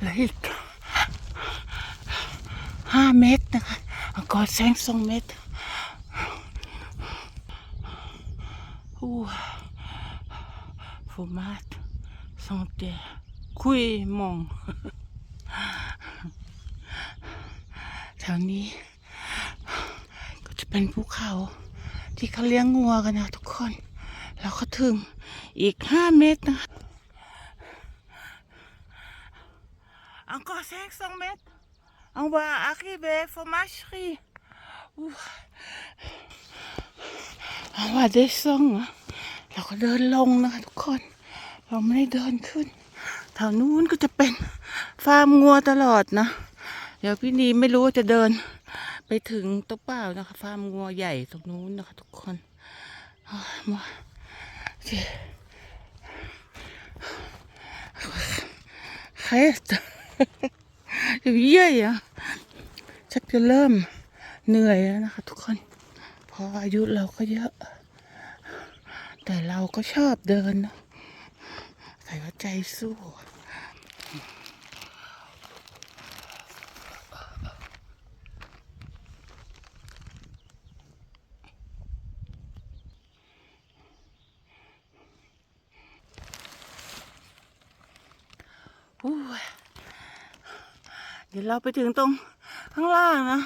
เหลืออีกห้าเมตรนะคะกอร์แซงสองเมตรอู้ฟูมาดสองเตคุยมองแถวนี้ ก็จะเป็นภูเขาที่เขาเลี้ยงงัวกันนะทุกคน แล้วก็ถึงอีกห้าเมตรนะ Encore 500 mètres. On va arriver au marcherie. Ouh. On va descendre. เราก็เดินลงนะคะทุกคน เราไม่ได้เดินขึ้นแถวนู้นก็จะเป็นฟาร์มงัวตลอดนะ เดี๋ยวพี่นีไม่รู้ว่าจะเดิน ไปถึงตัวเปล่านะคะ ฟาร์มงัวใหญ่ตรงนู้นนะคะ ทุกคนเอามาโอเคใครจะเยี่ยอะชักจะเริ่มเหนื่อยแล้วนะคะ ทุกคนพราะอายุเราก็เยอะ แต่เราก็ชอบเดินนะใส่ว่าใจสู้อู้ เดี๋ยวเราไปถึงตรงข้างล่างนะ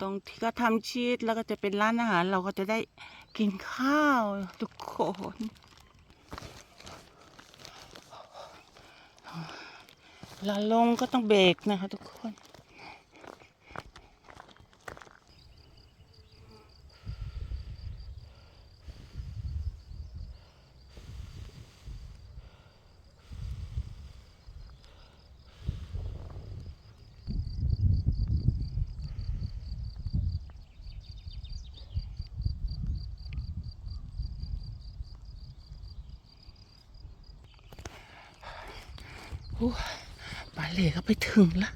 ตรงที่ก็ทำชีสแล้วก็จะเป็นร้านอาหาร เราก็จะได้กินข้าวทุกคนเวลาลงก็ต้องเบรกนะคะทุกคน โอ้ยปาเล่ก็ไปถึงแล้ว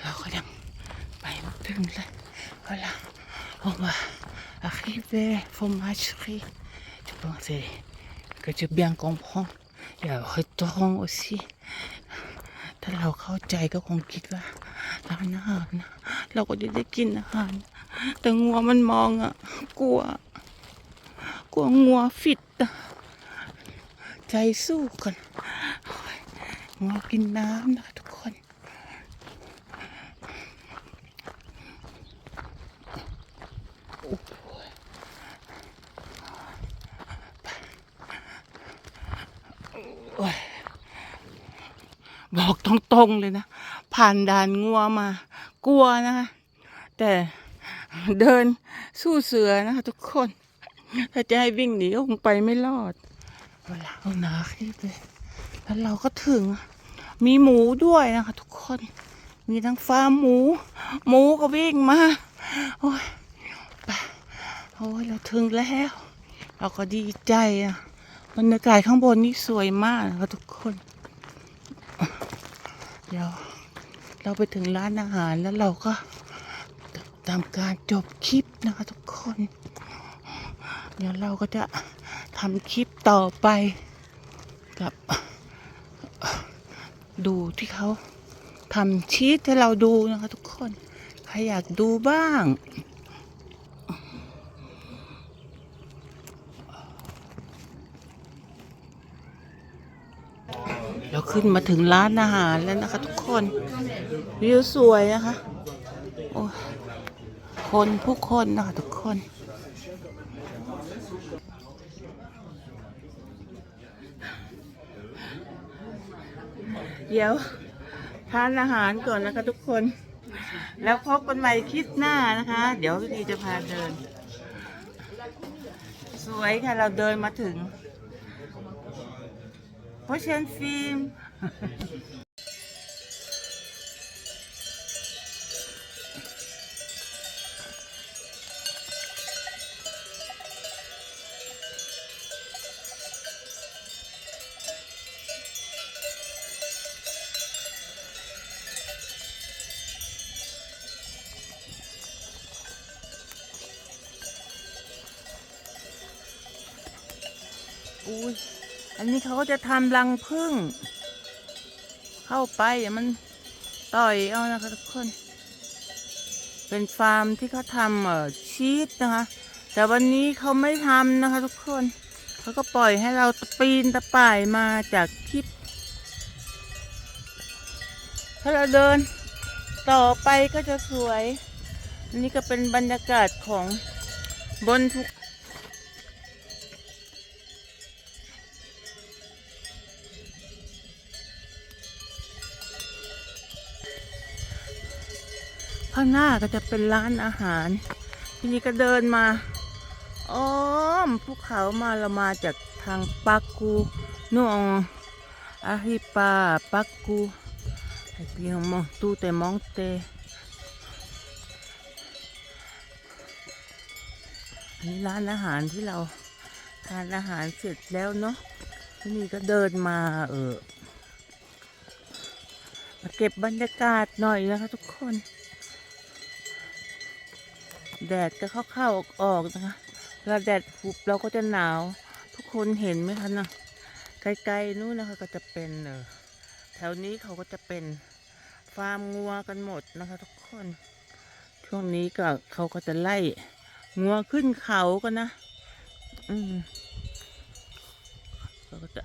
เราก็ยังไปไม่ถึงเลยเอาล่ะ on va arriver fromagerie je pense que tu bien comprends il y a un restaurant aussi ถ้าเราเข้าใจก็คงคิดว่าร้านอาหารนะเราก็จะได้กินอาหารแต่งัวมันมองอะ กลัว กลัวงัวฟิตใจสู้กัน งัวกินน้ำนะคะทุกคนบอกตรงๆเลยนะ ผ่านด่านงัวมา กลัวนะคะแต่เดินสู้เสือนะคะทุกคน ถ้าจะให้วิ่งหนีก็คงไปไม่รอดเวลาเอาหนาขึ้นไปแล้วเราก็ถึง มีหมูด้วยนะคะทุกคน มีทั้งฟาร์มหมู หมูก็วิ่งมา โอ้ยไปโอ้ยเราถึงแล้ว เราก็ดีใจอะบรรยากาศข้างบนนี่สวยมากนะคะทุกคน เดี๋ยวเราไปถึงร้านอาหารแล้วเราก็ทำการจบคลิปนะคะทุกคน เดี๋ยวเราก็จะทำคลิปต่อไปกับ ดูที่เขาทำชีตให้เราดูนะคะ ทุกคน ใครอยากดูบ้าง เราขึ้นมาถึงร้านอาหารแล้วนะคะ ทุกคนวิวสวยนะคะ โอ้คนผู้คนนะคะทุกคน เดี๋ยวทานอาหารก่อนนะคะทุกคน แล้วพบกันใหม่คลิปหน้านะคะ เดี๋ยวพี่ดีจะพาเดิน สวยค่ะเราเดินมาถึงเพราะเชนฟิล์ม อุ้ยอันนี้เขาก็จะทำรังผึ้งเข้าไปอย่ามันต่อยเอานะคะทุกคน เป็นฟาร์มที่เขาทำเอ่อชีสนะคะ แต่วันนี้เขาไม่ทำนะคะ ทุกคนเขาก็ปล่อยให้เราปีนตะป่ายมาจากคลิปถ้าเราเดินต่อไปก็จะสวยอันนี้ก็เป็นบรรยากาศของบนภูข้างหน้าก็จะเป็นร้านอาหาร ทีนี้ก็เดินมาอ้อมภูเขามาเรามาจากทางปักกูนุ่งอาฮิปาปักกูไอเปียงมองตูแต่มองเตอันนี้ร้านอาหารที่เราทานอาหารเสร็จแล้วเนาะที่นี่ก็เดินมาเออมาเก็บบรรยากาศหน่อยนะคะทุกคน แดดก็เข้าเข้าออกออกๆนะคะเวลาแดดปุบเราก็จะหนาว ทุกคนเห็นไหมคะนะไกลๆนู้นนะคะก็จะเป็นเออแถวนี้เขาก็จะเป็นฟาร์มงัวกันหมดนะคะ ทุกคน ช่วงนี้ก็เขาก็จะไล่งัวขึ้นเขากันนะ อืมเราก็จะ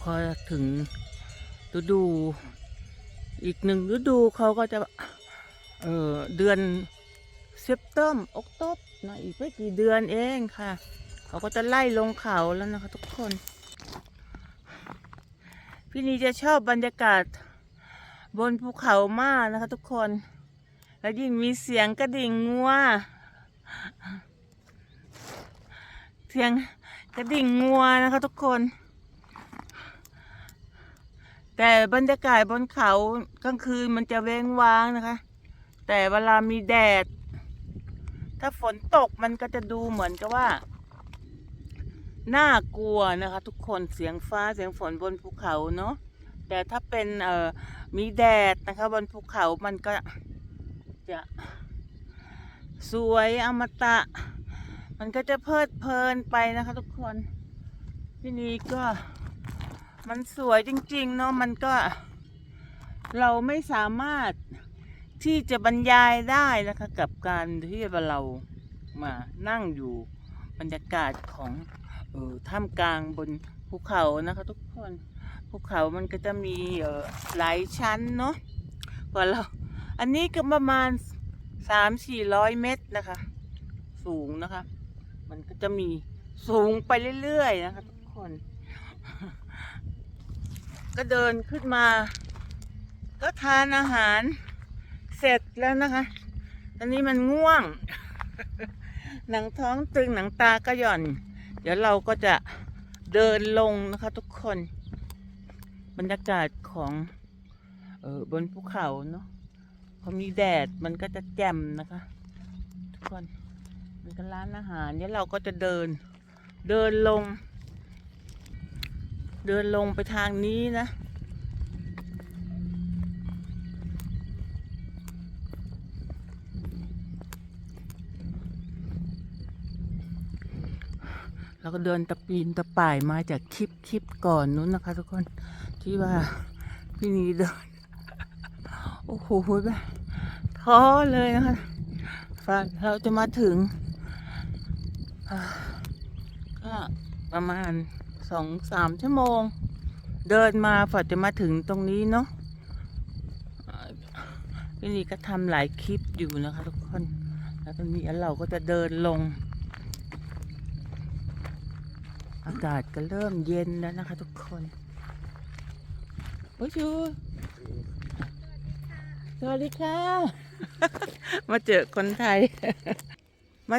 พอถึงฤดู อีกหนึ่งฤดูเขาก็จะ เออเดือน เซปเตมออกตบนะอีกไม่กี่เดือนเองค่ะ เขาก็จะไล่ลงเขาแล้วนะคะทุกคน พี่นีจะชอบบรรยากาศบนภูเขามากนะคะทุกคน แล้วยิ่งมีเสียงกระดิ่งงัวเสียงกระดิ่งงัวนะคะทุกคน แต่บรรยากาศบนเขากลางคืนมันจะเว้งว้างนะคะ แต่เวลามีแดด ถ้าฝนตกมันก็จะดูเหมือนกับว่าน่ากลัวนะคะ ทุกคนเสียงฟ้าเสียงฝนบนภูเขาเนาะแต่ถ้าเป็นเอ่อมีแดดนะคะ บนภูเขามันก็จะสวยอมตะ มันก็จะเพลิดเพลินไปนะคะ ทุกคนที่นี่ก็มันสวยจริง ๆ เนาะมันก็เราไม่สามารถ ที่จะบรรยายได้นะคะกับการที่เรามานั่งอยู่บรรยากาศของเออท่ามกลางบนภูเขานะคะ ทุกคนภูเขามันก็จะมีเออหลายชั้นเนาะพอเราอันนี้ก็ประมาณสามสี่ร้อยเมตรนะคะ สูงนะคะ มันก็จะมีสูงไปเรื่อยๆนะคะ ทุกคน ก็เดินขึ้นมา ก็ทานอาหาร เสร็จแล้วนะคะ ตอนนี้มันง่วง หนังท้องตึงหนังตาก็หย่อน เดี๋ยวเราก็จะเดินลงนะคะทุกคน บรรยากาศของเออบนภูเขาเนาะพอมีแดดมันก็จะแจ่มนะคะ ทุกคนมันก็ร้านอาหารเดี๋ยวเราก็จะเดิน เดินลง เดินลงไปทางนี้นะ เราก็เดินตะปีนตะป่ายมาจากคลิปคลิปก่อนนู้นนะคะ ทุกคนที่ว่าพี่นีเดิน โอ้โหแบบท้อเลยนะคะฝ่าเราจะมาถึงก็ประมาณสองสามชั่วโมง เดินมาฝ่าจะมาถึงตรงนี้เนาะพี่นีก็ทำหลายคลิปอยู่นะคะ ทุกคน แล้วตอนนี้เราก็จะเดินลง อากาศก็เริ่มเย็นแล้วนะคะทุกคนโอ้ยชูสวัสดีค่ะ มาเจอคนไทย มา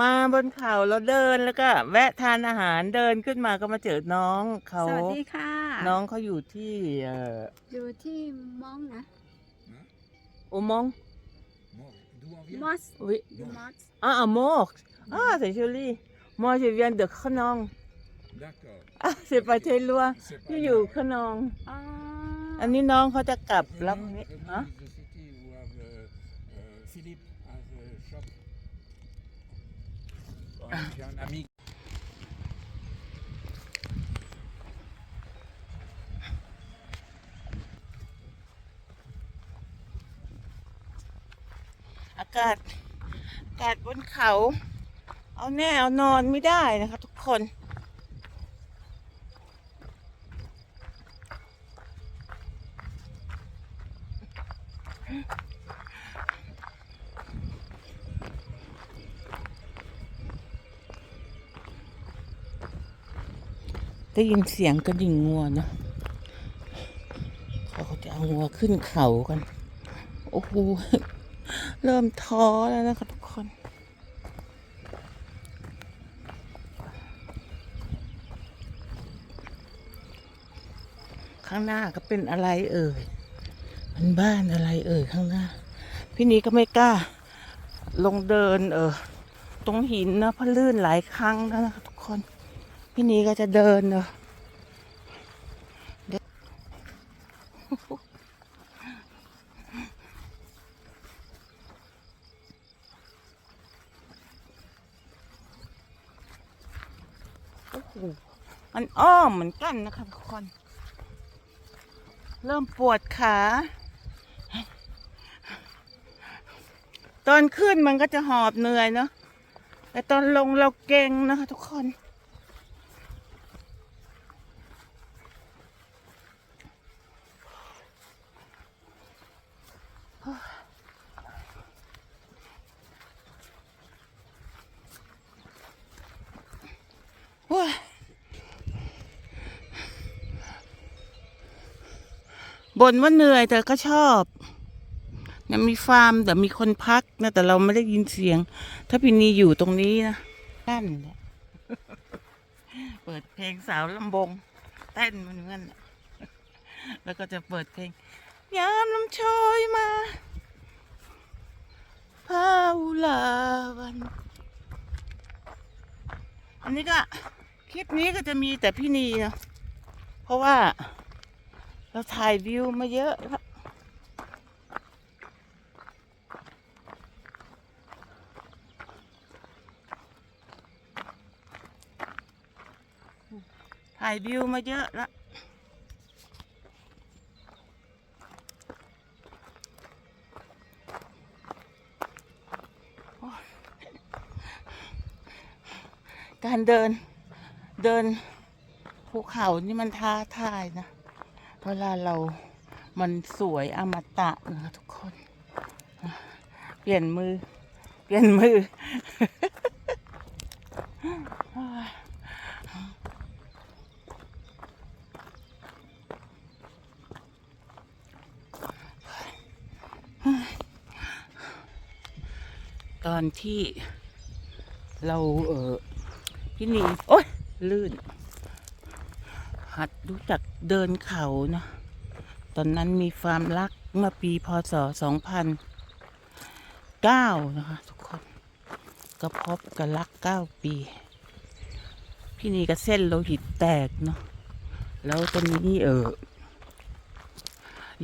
มาบนเขาเราเดินแล้วก็แวะทานอาหารเดินขึ้นมาก็มาเจอน้องเขาสวัสดีค่ะ น้องเขาอยู่ที่เอ่ออยู่ที่มองนะโอมองมอสวิอยู่มอสอ่าอ่ามอกอ่า c'est joli moi je viens de Khenong D'accord. อ่ อะเสร็จไปเทลัวที่อยู่ขนอง อ๋ออันนี้น้องเขาจะกลับแล้วนี่ฮะอากาศอากาศบนเขา เอาแน่เอานอนไม่ได้นะคะทุกคน ได้ยินเสียงกระดิ่งงัวเนอะเขาจะเอางัวขึ้นเขากัน โอ้โห เริ่มท้อแล้วนะคะทุกคนข้างหน้าก็เป็นอะไรเอ่ย มันบ้านอะไรเอ่ยข้างหน้า พี่นี้ก็ไม่กล้า ลงเดิน เออ ตรงหินนะเพราะลื่นหลายครั้งแล้วนะคะทุกคน พี่นี้ก็จะเดินเนอะเดี๋ยวโอ้โหมันอ้อมเหมือนกันนะคะทุกคน เริ่มปวดขา ตอนขึ้นมันก็จะหอบเหนื่อยเนาะแต่ตอนลงเราเก่งนะคะทุกคน ว้าบ่นว่าเหนื่อยแต่ก็ชอบ นี่มีฟาร์มแต่มีคนพักนะแต่เราไม่ได้ยินเสียง ถ้าพี่นีอยู่ตรงนี้นะนั่นแหละเปิดเพลงสาวลำบงเต้นเหมือนกันแล้วก็จะเปิดเพลงยามลำโชยมาพาวลาวัน อันนี้ก็คลิปนี้ก็จะมีแต่พี่นีเนาะเพราะว่าเราถ่ายวิวมาเยอะายวิวมาเยอะล้วการเดินเดินภูเขานี่มันท้าทายนะ เวลาเรามันสวยอมตะนะคะทุกคน เปลี่ยนมือ เปลี่ยนมือ ตอนที่เราเออพี่นีโอ๊ยลื่น หัดรู้จักเดินเขาเนาะตอนนั้นมีความรักเมื่อปีพศ 2009 นะคะ ทุกคน ก็พบกันรัก 9 ปี พี่นีก็เส้นโลหิตแตกเนาะแล้วตอนนี้เออ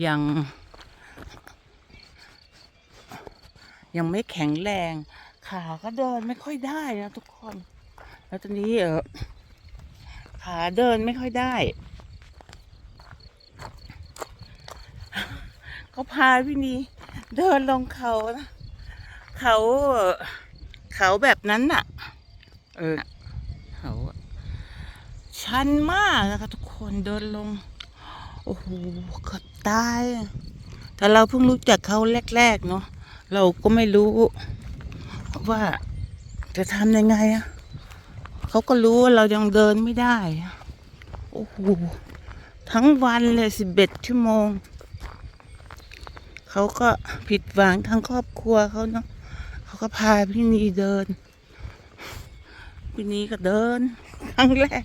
ยัง ยังไม่แข็งแรง ขาก็เดินไม่ค่อยได้นะทุกคน แล้วตอนนี้เออขาเดินไม่ค่อยได้ ก็พาพี่นีเดินลงเขานะเขาเขาแบบนั้นน่ะ เออเขาอะชันมากนะคะทุกคนเดินลง โอ้โหเกือบตาย แต่เราเพิ่งรู้จักเขาแรก ๆ เนาะ เราก็ไม่รู้ว่าจะทำยังไงอะเขาก็รู้ว่าเรายังเดินไม่ได้ โอ้โห ทั้งวันเลยสิบเอ็ดชั่วโมง เขาก็ผิดหวังทั้งครอบครัวเขาเนาะเขาก็พาพี่นีเดิน พี่นีก็เดิน ครั้งแรก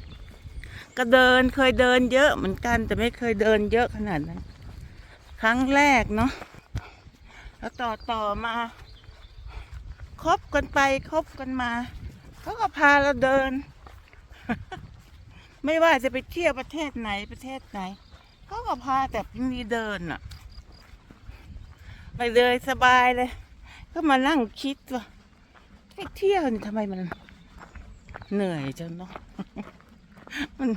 ก็เดินเคยเดินเยอะเหมือนกัน แต่ไม่เคยเดินเยอะขนาดนั้น ครั้งแรกเนาะ แล้วต่อต่อมาคบกันไปคบกันมาเขาก็พาเราเดิน ไม่ว่าจะไปเที่ยวประเทศไหนประเทศไหนเขาก็พาแต่พี่นีเดินอะไปเลยสบายเลย ก็มานั่งคิดว่าไปเที่ยวนี่ทำไมมัน เหนื่อยจังเนาะมัน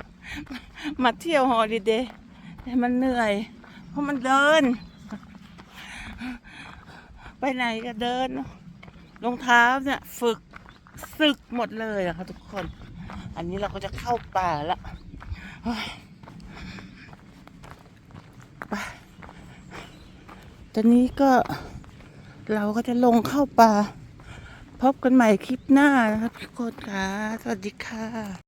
มาเที่ยวฮอลิเดย์แต่มันเหนื่อย เพราะมันเดิน ไปไหนก็เดินรองเท้าเนี่ยฝึกสึกหมดเลยนะคะทุกคน อันนี้เราก็จะเข้าป่าละไปตอนนี้ก็เราก็จะลงเข้าป่า พบกันใหม่คลิปหน้านะครับทุกคนค่ะ สวัสดีค่ะ